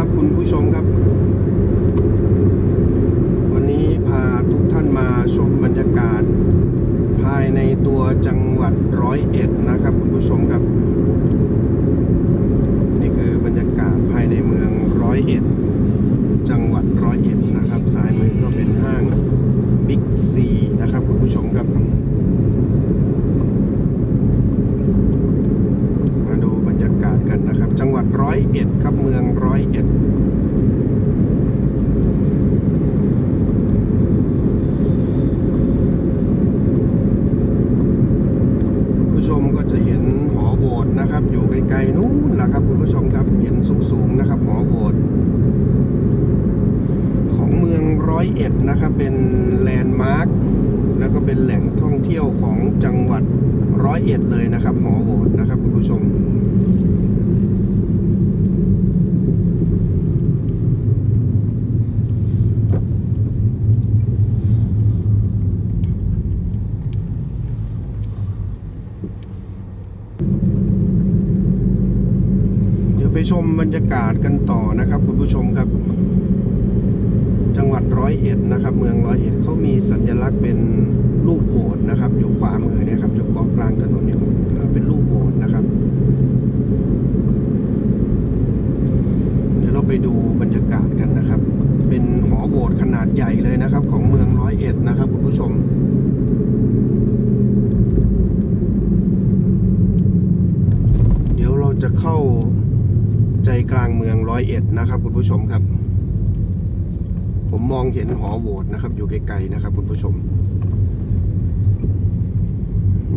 ครับคุณผู้ชมครับ วันนี้พาทุกท่านมาชมบรรยากาศ ภายในตัวจังหวัดร้อยเอ็ดนะครับ คุณผู้ชมครับ นี่คือบรรยากาศภายในเมืองร้อยเอ็ดจังหวัดร้อยเอ็ดนะครับซ้ายมือก็เป็นห้างบิ๊กซีนะครับคุณผู้ชมครับ มาดูบรรยากาศกันนะครับ จังหวัดร้อยเอ็ดครับเมื องร้อยเอ็ดคุณผู้ชมก็จะเห็นหอโบสถ์นะครับ อยู่ไกลๆนู้นแหละครับคุณผู้ชมครับเห็นสูงๆนะครับหอโบสถ์ของเมืองร้อยเอ็ดนะครับเป็นแลนด์มาร์คแล้วก็เป็นแหล่งท่องเที่ยวของจังหวัดร้อยเอ็ดเลยนะครับหอโบสถ์นะครับคุณผู้ชม เดี๋ยวไปชม บรรยากาศกันต่อนะครับคุณผู้ชมครับ จังหวัดร้อยเอ็ดนะครับ เมืองร้อยเอ็ดเขามีสัญลักษณ์เป็นรูปโบสถ์นะครับ อยู่ขวามือเนี่ยครับอยู่เกาะกลางถนนเนี่ยเอ่อเป็นรูปโบสถ์นะครับ เดี๋ยวเราไปดูบรรยากาศกันนะครับ เป็นหอโบสถ์ขนาดใหญ่เลยนะครับ ของเมืองร้อยเอ็ดนะครับคุณผู้ชมเดี๋ยวเราจะเข้า ใจกลางเมืองร้อยเอ็ดนะครับคุณผู้ชมครับ ผมมองเห็นหอโหวตนะครับ อยู่ไกลๆนะครับคุณผู้ชม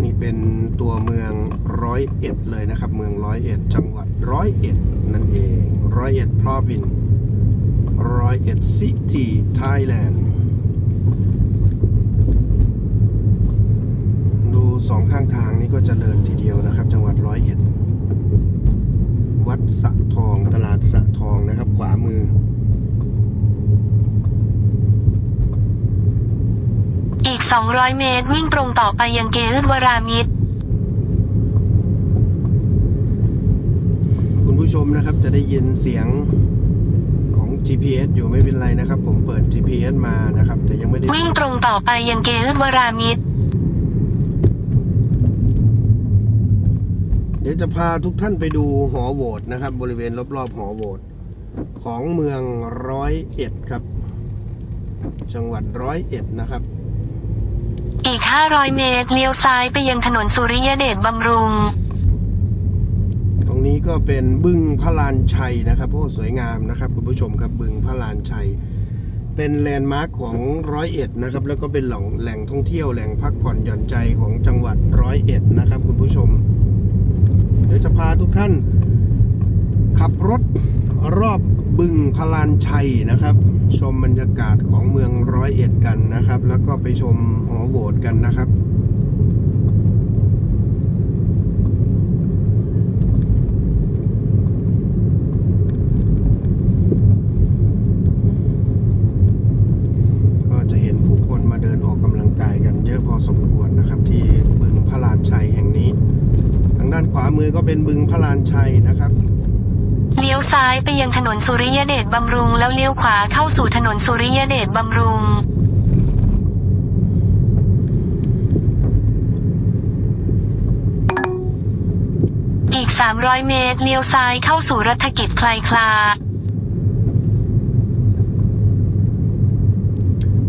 นี่เป็นตัวเมืองร้อยเอ็ดเลยนะครับ เมืองร้อยเอ็ดจังหวัดร้อยเอ็ดนั่นเองร้อยเอ็ดพรอวินร้อยเอ็ดซิตี้ไทยแลนด์ดูสองข้างทางนี่ก็เจริญทีเดียวนะครับ จังหวัดร้อยเอ็ด สะทองตลาดสะทองนะครับ ขวามือ อีก 200 เมตร วิ่งตรงต่อไปยังเกอึดวรามิตร คุณผู้ชมนะครับจะได้ยินเสียงของ GPS อยู่ไม่เป็นไรนะครับ ผมเปิด GPS มานะครับ แต่ยังไม่ได้วิ่งตรงต่อไปยังเกอึดวรามิตร เดี๋ยวจะพาทุกท่านไปดูหอโหวตนะครับ บริเวณรอบๆหอโหวตของเมืองร้อยเอ็ดครับ จังหวัดร้อยเอ็ดนะครับ อีก 500 เมตรเลี้ยวซ้ายไปยังถนนสุริยเดชบำรุง ตรงนี้ก็เป็นบึงพระลานชัยนะครับโอ้สวยงามนะครับคุณผู้ชมครับบึงพระลานชัย เป็นแลนด์มาร์คของร้อยเอ็ดนะครับ แล้วก็เป็นแหล่งแหล่งท่องเที่ยวแหล่งพักผ่อนหย่อนใจของจังหวัดร้อยเอ็ดนะครับคุณผู้ชมเดี๋ยวจะพาทุกท่าน ขับรถรอบบึงพลานชัยนะครับ ชมบรรยากาศของเมืองร้อยเอ็ดกันนะครับ แล้วก็ไปชมหอโหวตกันนะครับก็จะเห็นผู้คนมาเดินออกกำลังกายกันเยอะพอสมควรนะครับ ที่บึงพระลานชัยแห่งนี้ ด้านขวามือก็เป็นบึงพระลานชัยนะครับเลี้ยวซ้ายไปยังถนนสุริยเดชบำรุง แล้วเลี้ยวขวาเข้าสู่ถนนสุริยเดชบำรุง อีก 300 เมตร เลี้ยวซ้ายเข้าสู่รัฐกิจคลายคลา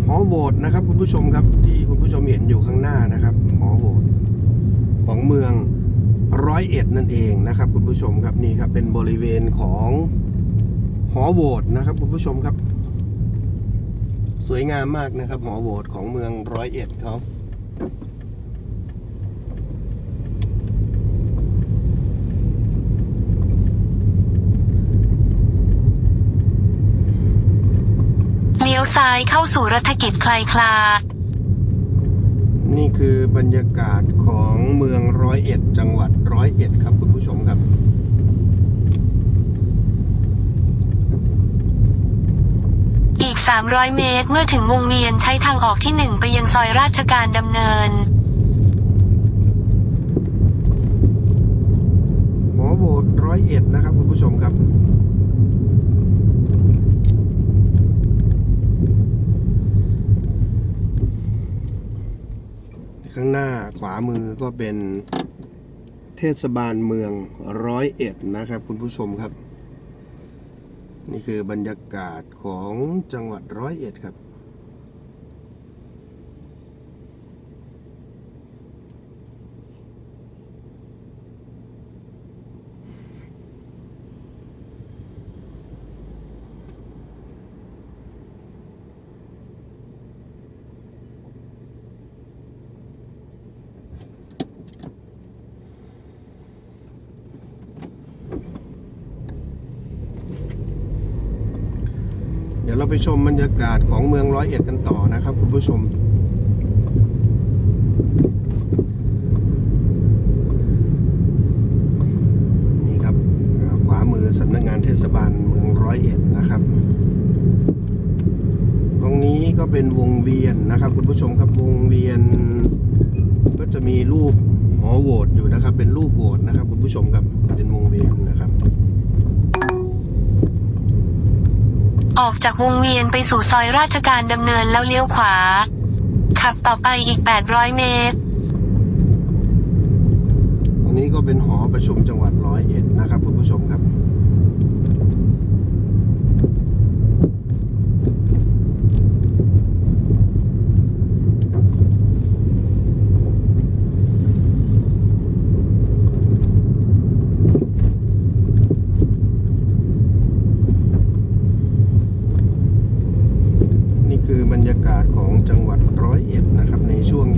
หอโหวตนะครับคุณผู้ชมครับที่คุณผู้ชมเห็นอยู่ข้างหน้านะครับหอโหวตของเมือง ร้อยเอ็ดนั่นเองนะครับ คุณผู้ชมครับนี่ครับเป็นบริเวณของหอโหวตนะครับ คุณผู้ชมครับ สวยงามมากนะครับ หอโหวตของเมืองร้อยเอ็ดเขาเลี้ยวซ้ายเข้าสู่รัฐกิจคลายคลา คือบรรยากาศของเมืองร้อยเอ็ดจังหวัดร้อยเอ็ดครับคุณผู้ชมครับอีก 300 เมตรเมื่อถึงวงเวียนใช้ทางออกที่ 1 ไปยังซอยราชการดำเนินหอโหวตร้อยเอ็ดนะครับคุณผู้ชมครับ ข้างหน้าขวามือก็เป็นเทศบาลเมืองร้อยเอ็ดนะครับ คุณผู้ชมครับ นี่คือบรรยากาศของจังหวัดร้อยเอ็ดครับ ไปชมบรรยากาศของเมืองร้อยเอ็ดกันต่อนะครับคุณผู้ชม นี่ครับขวามือสำนักงานเทศบาลเมืองร้อยเอ็ดนะครับ ตรงนี้ก็เป็นวงเวียนนะครับ คุณผู้ชมครับวงเวียน ก็จะมีรูปหอโหวตอยู่นะครับ เป็นรูปโหวตนะครับ คุณผู้ชมครับเป็นวงเวียนนะครับ ออกจากวงเวียนไปสู่ซอยราชการดำเนินแล้วเลี้ยวขวา ขับต่อไปอีก 800 เมตรตรงนี้ก็เป็นหอประชุมจังหวัดร้อยเอ็ดนะครับคุณผู้ชมครับ นี่คือ บรรยากาศของจังหวัดร้อยเอ็ดนะครับ ในช่วงเ